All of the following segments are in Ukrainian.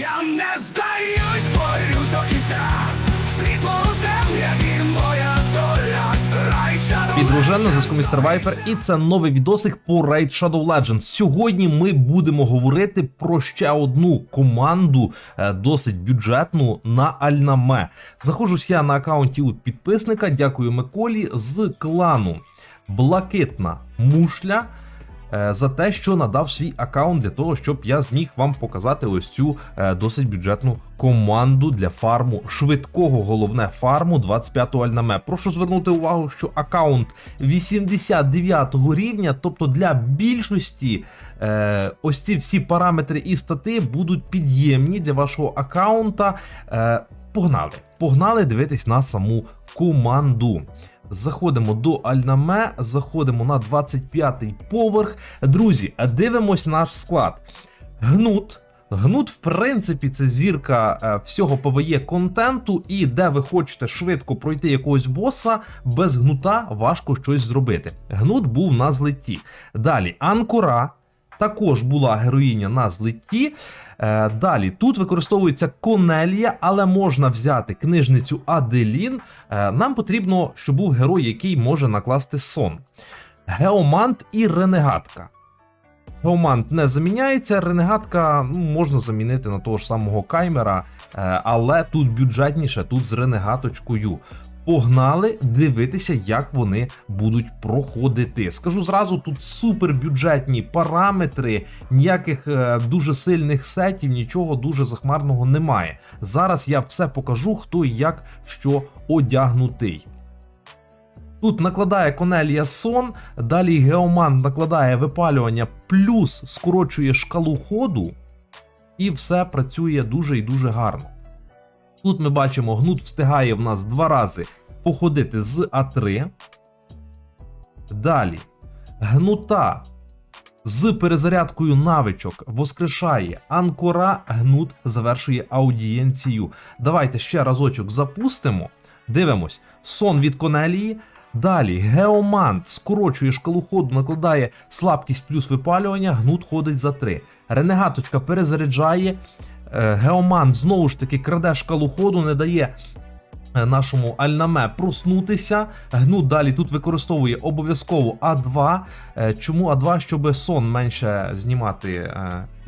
Я не здаюсь, борюсь до кінця. Світло темряві моя доля. Shadow на зв'язку Містер Вайпер, і це новий відосик по Raid Shadow Legends. Сьогодні ми будемо говорити про ще одну команду, е, досить бюджетну на Альнаме. Знаходжусь я на аккаунті у підписника. Дякую Миколі з клану Блакитна Мушля. Е, За те, що надав свій аккаунт для того, щоб я зміг вам показати ось цю е, досить бюджетну команду для фарму швидкого головне фарму 25-го альнаме. Прошу звернути увагу, що аккаунт 89 рівня, тобто для більшості е, ось ці всі параметри і стати будуть під'ємні для вашого аккаунта. Погнали! Погнали дивитись на саму команду. Заходимо до Альнаме, заходимо на 25-й поверх. Друзі, дивимось наш склад. Гнут. Гнут, в принципі, це зірка е, всього ПВЄ контенту, і де ви хочете швидко пройти якогось боса, без гнута важко щось зробити. Гнут був на злеті. Далі Анкора. Також була героїня на злеті. Е, далі тут використовується Конелія, але можна взяти книжницю Аделін. Е, нам потрібно, щоб був герой, який може накласти сон. Геомант і Ренегатка. Геомант не заміняється, ренегатка ну, можна замінити на того ж самого каймера, е, але тут бюджетніше, тут з ренегаточкою. Погнали дивитися, як вони будуть проходити. Скажу зразу, тут супербюджетні параметри, ніяких е, дуже сильних сетів, нічого дуже захмарного немає. Зараз я все покажу, хто і як що одягнутий. Тут накладає Конелія сон, далі Геоман накладає випалювання, плюс скорочує шкалу ходу, і все працює дуже і дуже гарно. Тут ми бачимо, гнут встигає в нас два рази походити з А3. Далі гнута з перезарядкою навичок воскрешає Анкора, гнут завершує аудієнцію. Давайте ще разочок запустимо. Дивимось, сон від Конелії. Далі Геомант скорочує шкалу ходу, накладає слабкість плюс випалювання, гнут ходить за 3. Ренегаточка перезаряджає. Е, Геомант знову ж таки краде шкалу ходу, не дає е, нашому Альнаме проснутися. Гнут далі тут використовує обов'язково А2. Е, Чому А2? Щоб сон менше знімати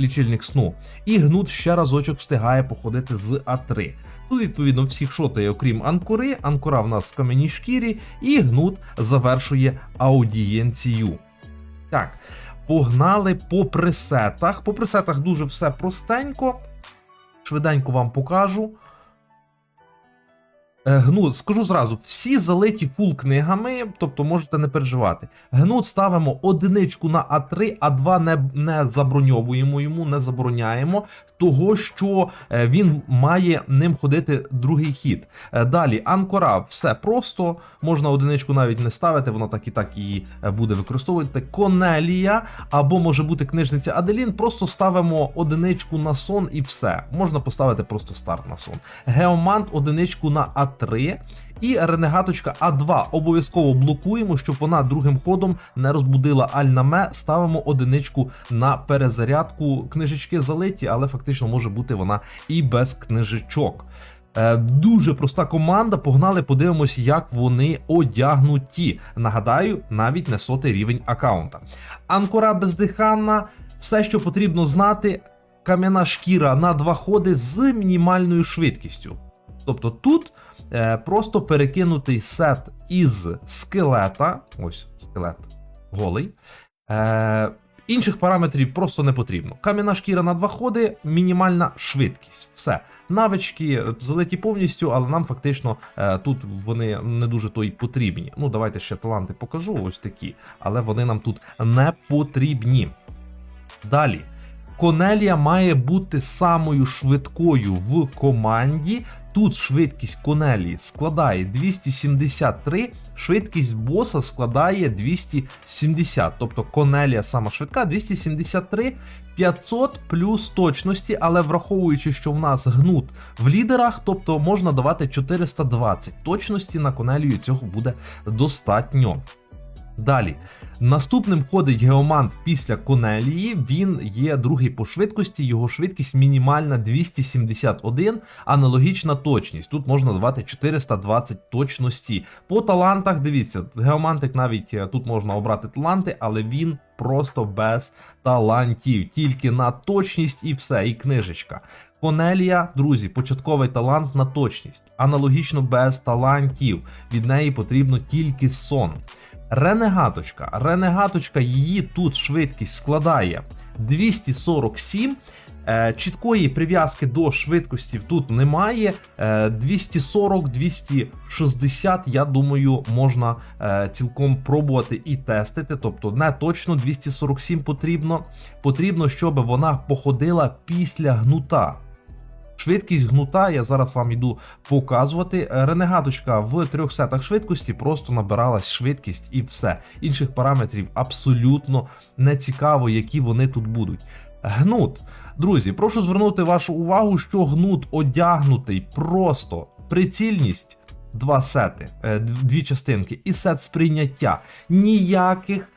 лічильник сну. І гнут ще разочок встигає походити з А3. Тут, відповідно, всіх шотає, окрім Анкори. Анкора в нас в кам'яній шкірі, і гнут завершує аудієнцію. Так, погнали по пресетах. По пресетах дуже все простенько. Швиденько вам покажу. Е, Гнут, скажу зразу, всі залиті фул книгами, тобто можете не переживати. Гнут ставимо одиничку на А3, А2 не, не заброньовуємо йому, не забороняємо, того що е, він має ним ходити другий хід. Е, Далі, Анкора, все просто, можна одиничку навіть не ставити, вона так і так її буде використовувати. Конелія, або може бути книжниця Аделін, просто ставимо одиничку на сон і все. Можна поставити просто старт на сон. Геомант одиничку на А3. І ренегаточка А2 обов'язково блокуємо, щоб вона другим ходом не розбудила Альнаме. Ставимо одиничку на перезарядку. Книжечки залиті, але фактично може бути вона і без книжечок. Е, Дуже проста команда. Погнали, подивимось, як вони одягнуті. Нагадаю, навіть не сотий рівень аккаунта. Анкора бездиханна, все, що потрібно знати. Кам'яна шкіра на два ходи з мінімальною швидкістю. Тобто тут просто перекинутий сет із скелета. Ось скелет голий. Е, інших параметрів просто не потрібно. Кам'яна шкіра на два ходи, мінімальна швидкість. Все. Навички залиті повністю, але нам фактично е, тут вони не дуже то й потрібні. Ну, давайте ще таланти покажу, ось такі, але вони нам тут не потрібні. Далі. Конелія має бути самою швидкою в команді. Тут швидкість Конелії складає 273, швидкість боса складає 270. Тобто Конелія сама швидка 273, 500 плюс точності, але враховуючи, що в нас гнут в лідерах, тобто можна давати 420 точності на Конелію, цього буде достатньо. Далі. Наступним ходить Геомант після Конелії. Він є другий по швидкості. Його швидкість мінімальна 271, аналогічна точність. Тут можна давати 420 точності. По талантах, дивіться, Геомантик навіть е, тут можна обрати таланти, але він просто без талантів. Тільки на точність і все, і книжечка. Конелія, друзі, початковий талант на точність. Аналогічно без талантів. Від неї потрібно тільки сон. Ренегаточка. Ренегаточка, її тут швидкість складає 247. Е, Чіткої прив'язки до швидкості тут немає. Е, 240-260, я думаю, можна е, цілком пробувати і тестити. Тобто не точно 247 потрібно. Потрібно, щоб вона походила після гнута. Швидкість гнута, я зараз вам іду показувати. Е, Ренегаточка в трьох сетах швидкості просто набиралась швидкість і все. Інших параметрів абсолютно не цікаво, які вони тут будуть. Гнут. Друзі, прошу звернути вашу увагу, що гнут одягнутий просто прицільність. Два сети, е, дві частинки, і сет сприйняття. Ніяких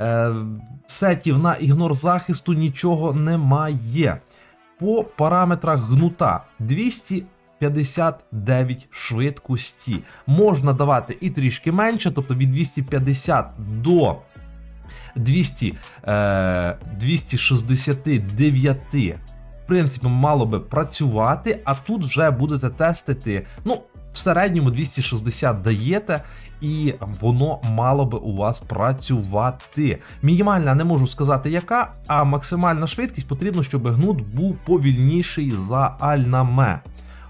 е, сетів на ігнор захисту нічого немає. По параметрах гнута 259 швидкості. Можна давати і трішки менше, тобто від 250 до 200, е, 269. В принципі, мало би працювати, а тут вже будете тестити. Ну, в середньому 260 даєте, і воно мало би у вас працювати. Мінімальна не можу сказати яка, а максимальна швидкість потрібно, щоб гнут був повільніший за альнаме.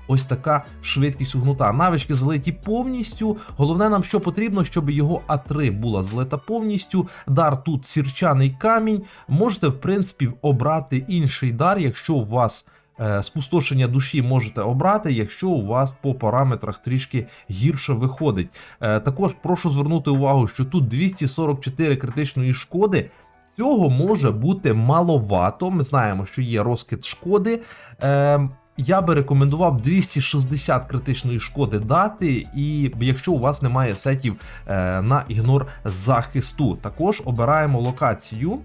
Ось така швидкість у гнута. Навички залиті повністю. Головне нам, що потрібно, щоб його А3 була злита повністю. Дар тут сірчаний камінь. Можете, в принципі, обрати інший дар, якщо у вас. Е, Спустошення душі можете обрати, якщо у вас по параметрах трішки гірше виходить. Е, Також прошу звернути увагу, що тут 244 критичної шкоди. Цього може бути маловато. Ми знаємо, що є розкид шкоди. Е, я би рекомендував 260 критичної шкоди дати, і якщо у вас немає сетів на ігнор захисту, також обираємо локацію.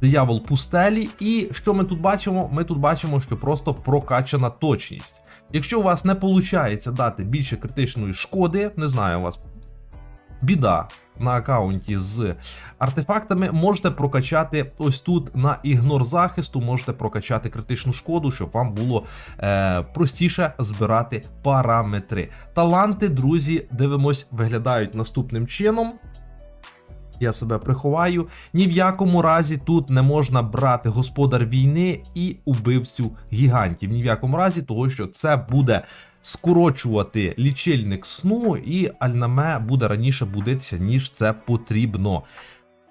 Диявол пустелі, і що ми тут бачимо? Ми тут бачимо, що просто прокачана точність. Якщо у вас не виходить дати більше критичної шкоди, не знаю, у вас біда на аккаунті з артефактами, можете прокачати ось тут на ігнор захисту, можете прокачати критичну шкоду, щоб вам було е, простіше збирати параметри. Таланти, друзі, дивимось, виглядають наступним чином. Я себе приховаю. Ні в якому разі тут не можна брати господар війни і убивцю гігантів. Ні в якому разі, того що це буде скорочувати лічильник сну, і альнаме буде раніше будитися, ніж це потрібно.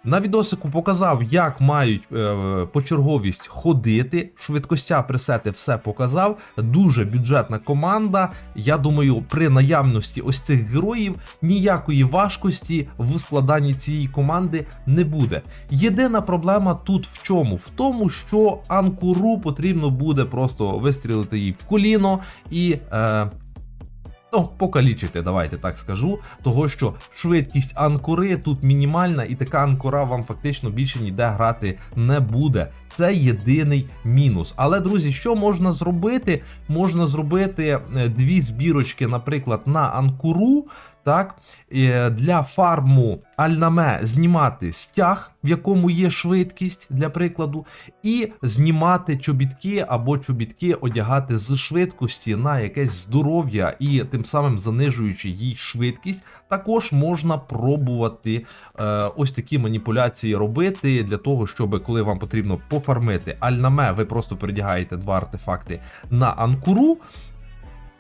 На відосику показав, як мають е, почерговість ходити. Швидкостя пресети все показав. Дуже бюджетна команда. Я думаю, при наявності ось цих героїв ніякої важкості в складанні цієї команди не буде. Єдина проблема тут в чому? В тому, що анкуру потрібно буде просто вистрілити їй в коліно і. Е, Ну, покалічити, давайте так скажу. Того, що швидкість анкури тут мінімальна, і така анкура вам фактично більше ніде грати не буде. Це єдиний мінус. Але, друзі, що можна зробити? Можна зробити е, дві збірочки, наприклад, на анкуру. Так, для фарму Альнаме знімати стяг, в якому є швидкість, для прикладу, і знімати чобітки або чобітки одягати з швидкості на якесь здоров'я і тим самим занижуючи їй швидкість. Також можна пробувати е, ось такі маніпуляції робити для того, щоб коли вам потрібно пофармити Альнаме, ви просто передягаєте два артефакти на анкуру.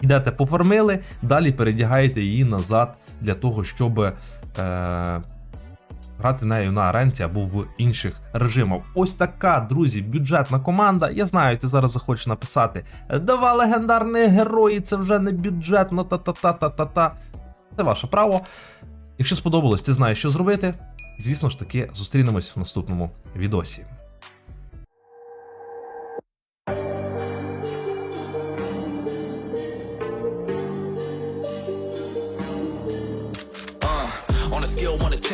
Йдете пофармили, далі передягаєте її назад для того, щоб е, грати нею на аренці або в інших режимах. Ось така, друзі, бюджетна команда. Я знаю, ти зараз захочеш написати: Два легендарні герої, це вже не бюджетно, та-та-та-та-та-та. Це ваше право. Якщо сподобалось, ти знаєш, що зробити. Звісно ж таки, зустрінемось в наступному відосі.